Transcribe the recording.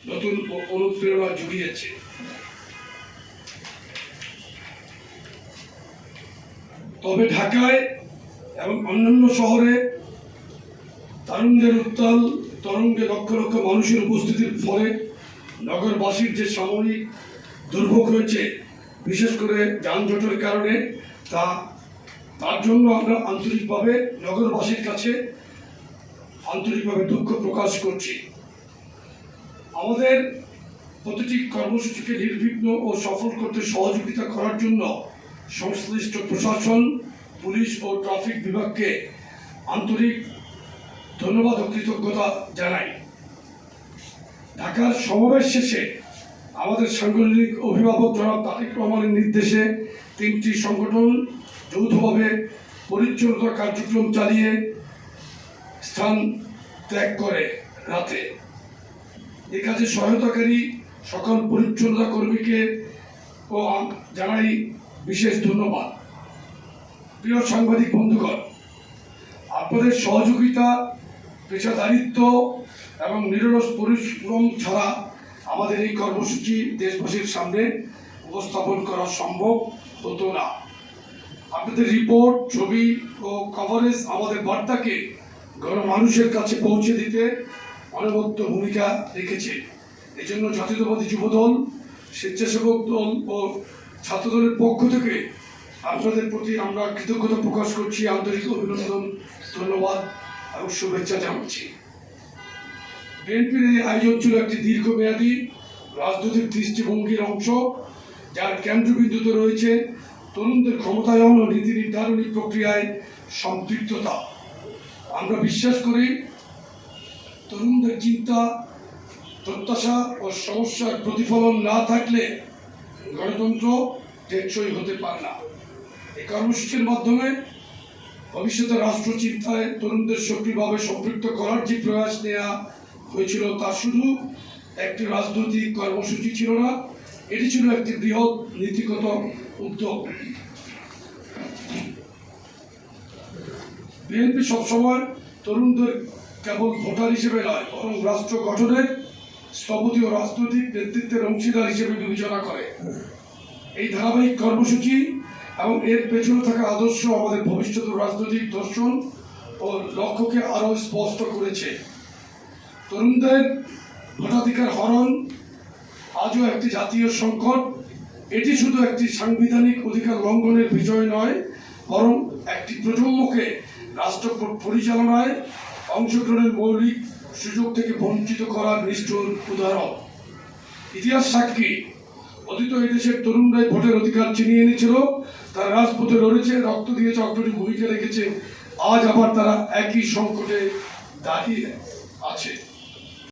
নতুন অনুপ্রেরণা জুগিয়েছে তবে ঢাকায় এবং অন্যান্য শহরে তারুণ্যের উত্তাল তরঙ্গে লক্ষ লক্ষ মানুষের উপস্থিতির ফলে নগরবাসীর যে সাময়িক দুর্ভোগ হয়েছে বিশেষ করে যানজটের কারণে, তা তার জন্য আমরা আন্তরিকভাবে নগরবাসীর কাছে আন্তরিকভাবে দুঃখ প্রকাশ করছি। আমাদের প্রতিটি কর্মসূচিকে নির্বিঘ্ন ও সফল করতে সহযোগিতা করার জন্য সংশ্লিষ্ট প্রশাসন, পুলিশ ও ট্রাফিক বিভাগকে আন্তরিক ধন্যবাদ ও কৃতজ্ঞতা জানাই। ঢাকার সমাবেশ শেষে আমাদের সাংগঠনিক অভিভাবক জনাব তারেক রহমানের নির্দেশে তিনটি সংগঠন যৌথভাবে পরিচ্ছন্নতা কার্যক্রম চালিয়ে স্থান ত্যাগ করে রাতে। এ কাজে সহায়তাকারী সকল পরিচ্ছন্নতা কর্মীকে ও জানাই বিশেষ ধন্যবাদ। প্রিয় সাংবাদিক বন্ধুগণ, আপনাদের সহযোগিতা, পেশাদারিত্ব এবং নিরলস পরিশ্রম ছাড়া আমাদের এই কর্মসূচি দেশবাসীর সামনে উপস্থাপন করা সম্ভব হতো না। আপনাদের রিপোর্ট, ছবি ও কভারেজ আমাদের বার্তাকে গণমানুষের কাছে পৌঁছে দিতে অনবদ্য ভূমিকা রেখেছে। এই জন্য জাতীয়তাবাদী যুবদল, স্বেচ্ছাসেবক দল ও ছাত্রদলের পক্ষ থেকে আপনাদের প্রতি আমরা কৃতজ্ঞতা প্রকাশ করছি, আন্তরিক অভিনন্দন, ধন্যবাদ এবং শুভেচ্ছা জানাচ্ছি। বিএনপির এই আয়োজন ছিল একটি দীর্ঘমেয়াদী, রাজনৈতিক দৃষ্টিভঙ্গির অংশ, যার কেন্দ্রবিন্দুতে রয়েছে তরুণদের ক্ষমতায়ন ও নীতি নির্ধারণী প্রক্রিয়ায় সম্পৃক্ততা। আমরা বিশ্বাস করি তরুণদের চিন্তা, প্রত্যাশা ও সমস্যার প্রতিফলন না থাকলে গণতন্ত্র টেকসই হতে পারে না। এই কর্মসূচির মাধ্যমে ভবিষ্যতে রাষ্ট্র চিন্তায় তরুণদের সক্রিয়ভাবে সম্পৃক্ত করার যে প্রয়াস নেওয়া হয়েছিল তা শুধু একটি রাজনৈতিক কর্মসূচি ছিল না, এটি ছিল একটি বৃহৎ নীতিগত উদ্যোগ। বিএনপি সবসময় তরুণদের কেবল ভোটার হিসেবে নয়, বরং রাষ্ট্র গঠনের স্থপতি ও রাজনৈতিক নেতৃত্বের অংশীদার হিসেবে বিবেচনা করে। এই ধারাবাহিক কর্মসূচি এবং এর পেছনে থাকা আদর্শ আমাদের ভবিষ্যৎ রাজনৈতিক দর্শন ও লক্ষ্যকে আরও স্পষ্ট করেছে। তরুণদের ভোটাধিকার হরণ আজও একটি জাতীয় সংকট। এটি শুধু একটি সাংবিধানিক অধিকার লঙ্ঘনের বিষয় নয়, বরং একটি প্রজন্মকে রাষ্ট্র পরিচালনায় অংশগ্রহণের মৌলিক সুযোগ থেকে বঞ্চিত করার নিষ্ঠুর উদাহরণ। ইতিহাস সাক্ষী। অতীত এই দেশের তরুণরাই ভোটের অধিকার চিনিয়ে এনেছিল, তারা রাজপথে লড়েছে, রক্ত দিয়েছে অগ্রণী ভূমিকা রেখেছে। আজ আবার তারা একই সংকটে দাঁড়িয়ে আছে।